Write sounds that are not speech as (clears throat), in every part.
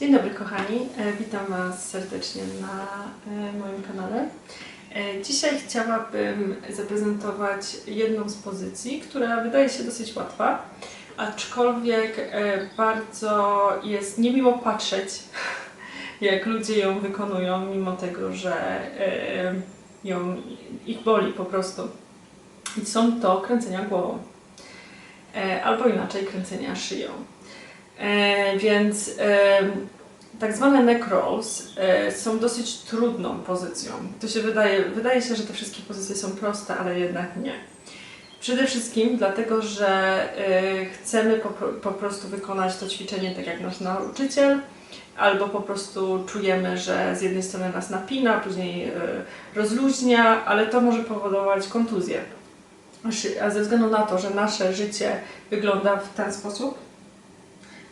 Dzień dobry kochani, E, witam Was serdecznie na e, moim kanale. E, Dzisiaj chciałabym zaprezentować jedną z pozycji, która wydaje się dosyć łatwa, aczkolwiek bardzo jest niemiło patrzeć, (laughs) jak ludzie ją wykonują, mimo tego, że ją, ich boli po prostu. I są to kręcenia głową, albo inaczej kręcenia szyją. E, więc e, tak zwane neck rolls e, są dosyć trudną pozycją. To się wydaje, wydaje się, że te wszystkie pozycje są proste, ale jednak nie. Przede wszystkim dlatego, że chcemy po, po prostu wykonać to ćwiczenie tak jak nasz nauczyciel, albo po prostu czujemy, że z jednej strony nas napina, później rozluźnia, ale to może powodować kontuzję. Szy- A ze względu na to, że nasze życie wygląda w ten sposób,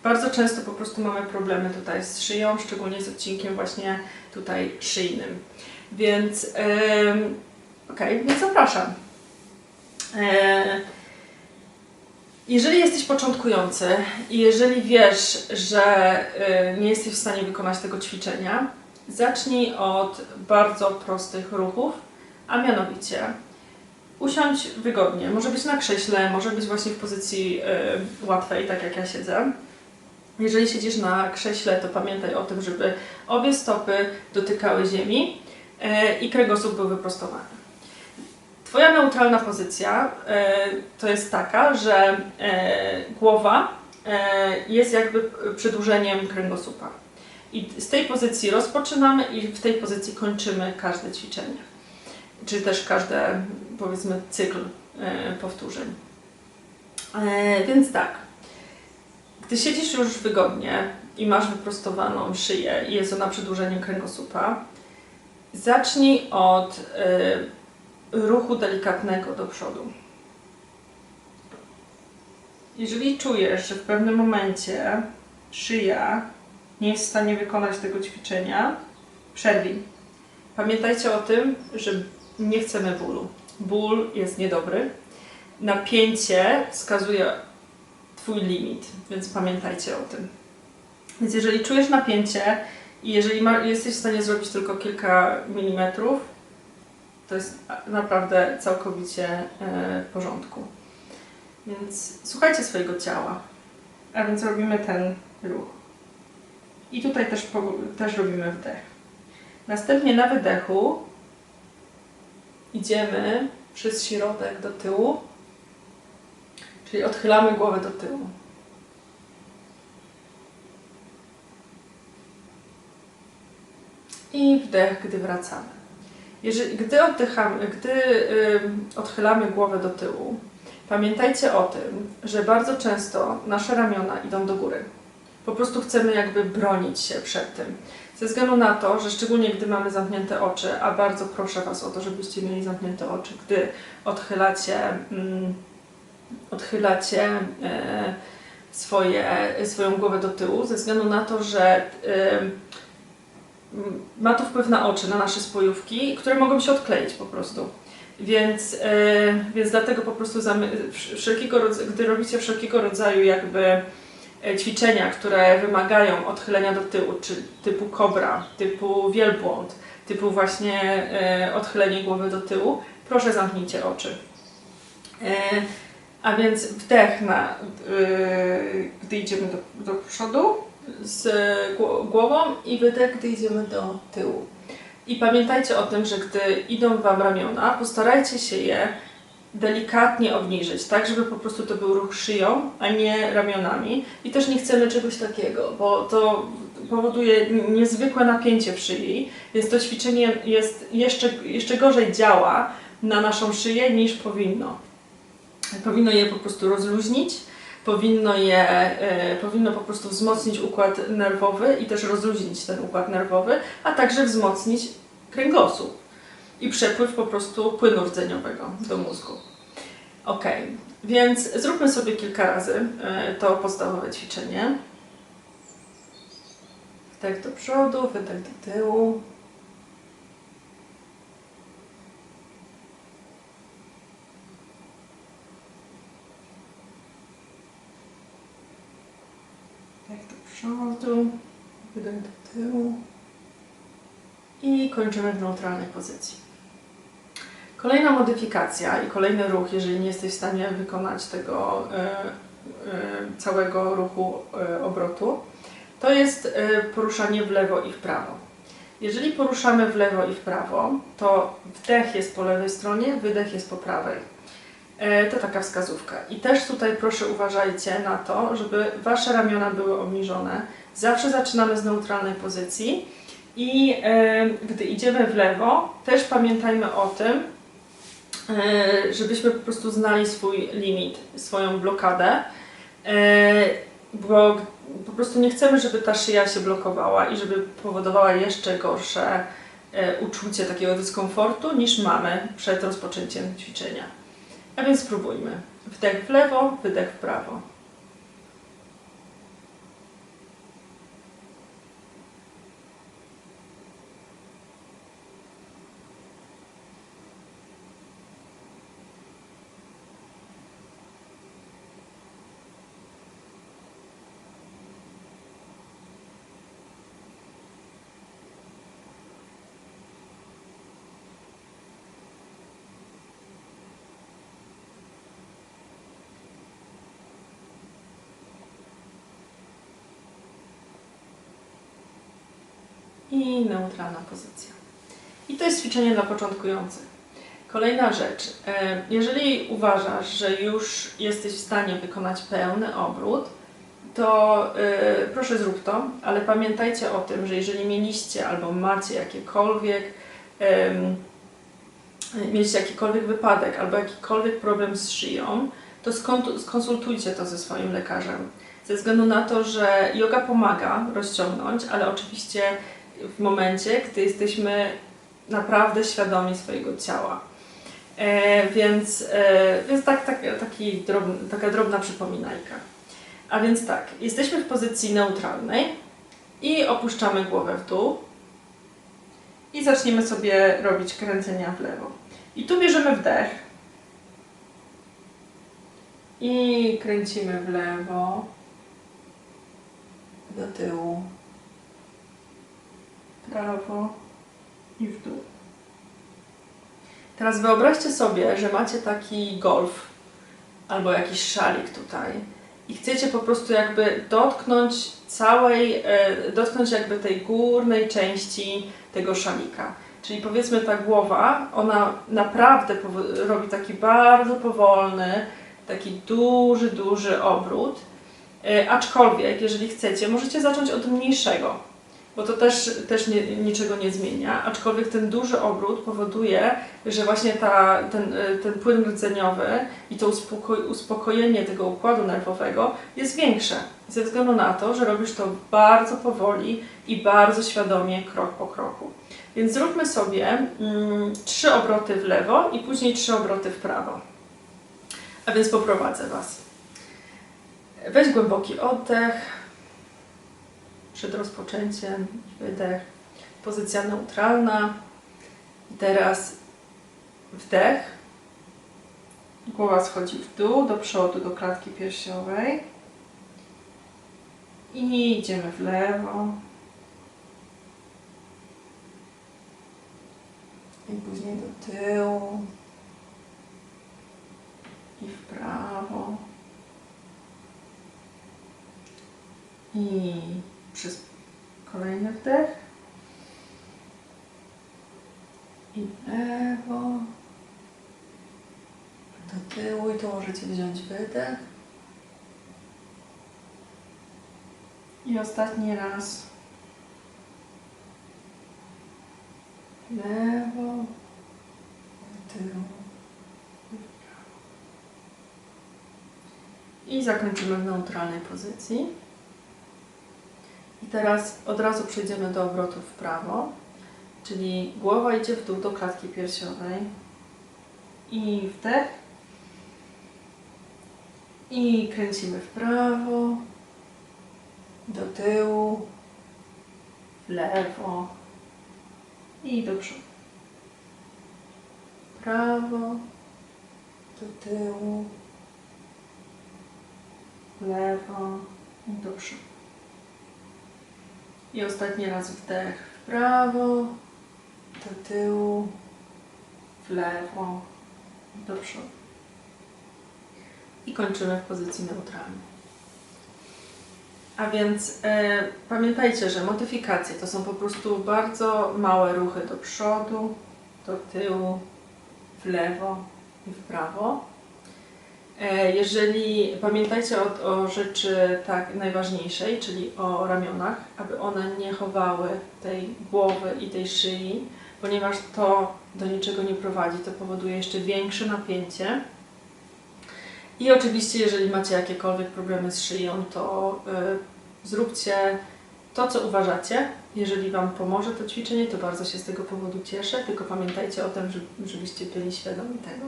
bardzo często po prostu mamy problemy tutaj z szyją, szczególnie z odcinkiem właśnie tutaj szyjnym. Więc em, okej, więc zapraszam. E, jeżeli jesteś początkujący i jeżeli wiesz, że e, nie jesteś w stanie wykonać tego ćwiczenia, zacznij od bardzo prostych ruchów, a mianowicie usiądź wygodnie. Może być na krześle, może być właśnie w pozycji e, łatwej, tak jak ja siedzę. Jeżeli siedzisz na krześle, to pamiętaj o tym, żeby obie stopy dotykały ziemi e, i kręgosłup był wyprostowany. Twoja neutralna pozycja e, to jest taka, że e, głowa jest jakby przedłużeniem kręgosłupa. I z tej pozycji rozpoczynamy i w tej pozycji kończymy każde ćwiczenie. Czy też każde, powiedzmy, cykl powtórzeń. Więc tak. Gdy siedzisz już wygodnie i masz wyprostowaną szyję i jest ona przedłużeniem kręgosłupa, zacznij od y, ruchu delikatnego do przodu. Jeżeli czujesz, że w pewnym momencie szyja nie jest w stanie wykonać tego ćwiczenia, przerwij. Pamiętajcie o tym, że nie chcemy bólu. Ból jest niedobry. Napięcie wskazuje Twój limit, więc pamiętajcie o tym. Więc jeżeli czujesz napięcie i jeżeli ma, jesteś w stanie zrobić tylko kilka milimetrów, to jest naprawdę całkowicie e, w porządku. Więc słuchajcie swojego ciała. A więc robimy ten ruch. I tutaj też, też robimy wdech. Następnie na wydechu idziemy przez środek do tyłu Czyli odchylamy głowę do tyłu. I wdech, gdy wracamy. Jeżeli, gdy oddychamy, gdy y, odchylamy głowę do tyłu, pamiętajcie o tym, że bardzo często nasze ramiona idą do góry. Po prostu chcemy jakby bronić się przed tym. Ze względu na to, że szczególnie gdy mamy zamknięte oczy, a bardzo proszę Was o to, żebyście mieli zamknięte oczy, gdy odchylacie mm, odchylacie e, swoje, swoją głowę do tyłu, ze względu na to, że e, ma to wpływ na oczy, na nasze spojówki, które mogą się odkleić po prostu. Więc, e, więc dlatego po prostu wszelkiego gdy robicie wszelkiego rodzaju jakby ćwiczenia, które wymagają odchylenia do tyłu, czy typu kobra, typu wielbłąd, typu właśnie odchylenie głowy do tyłu, proszę zamknijcie oczy. A więc wdech na, yy, gdy idziemy do, do przodu z gło- głową i wydech, gdy idziemy do tyłu. I pamiętajcie o tym, że gdy idą Wam ramiona, postarajcie się je delikatnie obniżyć, tak żeby po prostu to był ruch szyją, a nie ramionami. I też nie chcemy czegoś takiego, bo to powoduje niezwykłe napięcie w szyi, więc to ćwiczenie jest jeszcze, jeszcze gorzej działa na naszą szyję niż powinno. Powinno je po prostu rozluźnić, powinno je, e, powinno po prostu wzmocnić układ nerwowy i też rozluźnić ten układ nerwowy, a także wzmocnić kręgosłup i przepływ po prostu płynu rdzeniowego do mózgu. Ok, więc zróbmy sobie kilka razy e, to podstawowe ćwiczenie. Wdech do przodu, wydech do tyłu. Wdech do przodu, wydech do tyłu i kończymy w neutralnej pozycji. Kolejna modyfikacja i kolejny ruch, jeżeli nie jesteś w stanie wykonać tego e, e, całego ruchu e, obrotu, to jest poruszanie w lewo i w prawo. Jeżeli poruszamy w lewo i w prawo, to wdech jest po lewej stronie, wydech jest po prawej. E, To taka wskazówka. I też tutaj proszę uważajcie na to, żeby Wasze ramiona były obniżone. Zawsze zaczynamy z neutralnej pozycji i e, gdy idziemy w lewo, też pamiętajmy o tym, e, żebyśmy po prostu znali swój limit, swoją blokadę, e, bo po prostu nie chcemy, żeby ta szyja się blokowała i żeby powodowała jeszcze gorsze e, uczucie takiego dyskomfortu niż mamy przed rozpoczęciem ćwiczenia. A więc spróbujmy. Wdech w lewo, wydech w prawo. I neutralna pozycja. I to jest ćwiczenie dla początkujących. Kolejna rzecz. e, Jeżeli uważasz, że już jesteś w stanie wykonać pełny obrót, to e, proszę zrób to, ale pamiętajcie o tym, że jeżeli mieliście albo macie jakiekolwiek mieliście jakikolwiek wypadek albo jakikolwiek problem z szyją, to skonsultujcie to ze swoim lekarzem. Ze względu na to, że yoga pomaga rozciągnąć, ale oczywiście w momencie, gdy jesteśmy naprawdę świadomi swojego ciała. E, więc e, więc tak, tak, taki drobny, taka drobna przypominajka. A więc tak, jesteśmy w pozycji neutralnej i opuszczamy głowę w dół i zaczniemy sobie robić kręcenia w lewo. I tu bierzemy wdech i kręcimy w lewo, do tyłu, i w dół. Teraz wyobraźcie sobie, że macie taki golf albo jakiś szalik tutaj i chcecie po prostu jakby dotknąć całej, e, dotknąć jakby tej górnej części tego szalika. Czyli powiedzmy ta głowa, ona naprawdę robi taki bardzo powolny, taki duży, duży obrót. E, Aczkolwiek, jeżeli chcecie, możecie zacząć od mniejszego, bo to też, też nie, niczego nie zmienia. Aczkolwiek ten duży obrót powoduje, że właśnie ta, ten, y, ten płyn rdzeniowy i to uspoko- uspokojenie tego układu nerwowego jest większe. Ze względu na to, że robisz to bardzo powoli i bardzo świadomie, krok po kroku. Więc zróbmy sobie mm, trzy obroty w lewo i później trzy obroty w prawo. A więc poprowadzę Was. Weź głęboki oddech przed rozpoczęciem, wydech, pozycja neutralna. Teraz wdech, głowa schodzi w dół, do przodu, do klatki piersiowej. I idziemy w lewo. I później do tyłu. I w prawo. I przez kolejny wdech. I lewo. Do tyłu i tu możecie wziąć wydech. I ostatni raz. Lewo. Do tyłu. I zakończymy w neutralnej pozycji. I teraz od razu przejdziemy do obrotu w prawo, czyli głowa idzie w dół do klatki piersiowej. I wdech. I kręcimy w prawo, do tyłu, w lewo. I do przodu. Prawo, do tyłu, w lewo. I do przodu. I ostatni raz wdech w prawo, do tyłu, w lewo, do przodu. I kończymy w pozycji neutralnej. A więc e, pamiętajcie, że modyfikacje to są po prostu bardzo małe ruchy do przodu, do tyłu, w lewo i w prawo. E, Jeżeli pamiętajcie o, o rzeczy tak najważniejszej, czyli o ramionach, aby one nie chowały tej głowy i tej szyi, ponieważ to do niczego nie prowadzi, to powoduje jeszcze większe napięcie. I oczywiście, jeżeli macie jakiekolwiek problemy z szyją, to y, zróbcie to, co uważacie. Jeżeli Wam pomoże to ćwiczenie, to bardzo się z tego powodu cieszę, tylko pamiętajcie o tym, żeby- żebyście byli świadomi tego.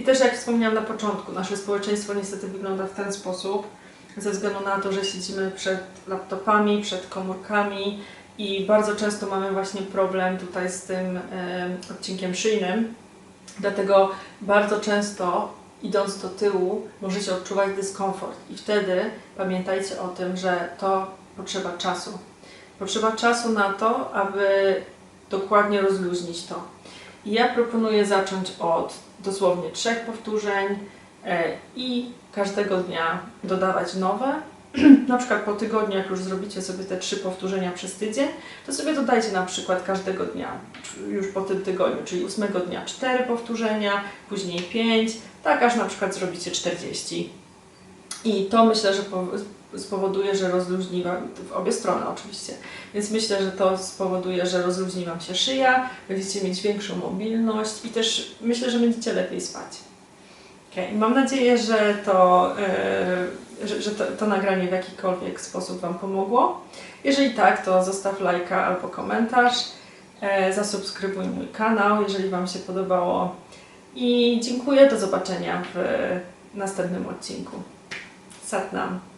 I też jak wspomniałam na początku, nasze społeczeństwo niestety wygląda w ten sposób, ze względu na to, że siedzimy przed laptopami, przed komórkami i bardzo często mamy właśnie problem tutaj z tym em, odcinkiem szyjnym. Dlatego bardzo często idąc do tyłu możecie odczuwać dyskomfort i wtedy pamiętajcie o tym, że to potrzeba czasu. Potrzeba czasu na to, aby dokładnie rozluźnić to. I ja proponuję zacząć od dosłownie trzech powtórzeń e, i każdego dnia dodawać nowe. (clears throat) na przykład po tygodniu, jak już zrobicie sobie te trzy powtórzenia przez tydzień, to sobie dodajcie na przykład każdego dnia, już po tym tygodniu, czyli ósmego dnia cztery powtórzenia, później pięć, tak aż na przykład zrobicie 40. I to myślę, że spowoduje, że rozluźni Wam, w obie strony oczywiście, więc myślę, że to spowoduje, że rozluźni Wam się szyja, będziecie mieć większą mobilność i też myślę, że będziecie lepiej spać. Okay. Mam nadzieję, że to, yy, że, to, to nagranie w jakikolwiek sposób Wam pomogło. Jeżeli tak, to zostaw lajka albo komentarz. E, zasubskrybuj mój kanał, jeżeli Wam się podobało. I dziękuję, do zobaczenia w następnym odcinku. Satnam.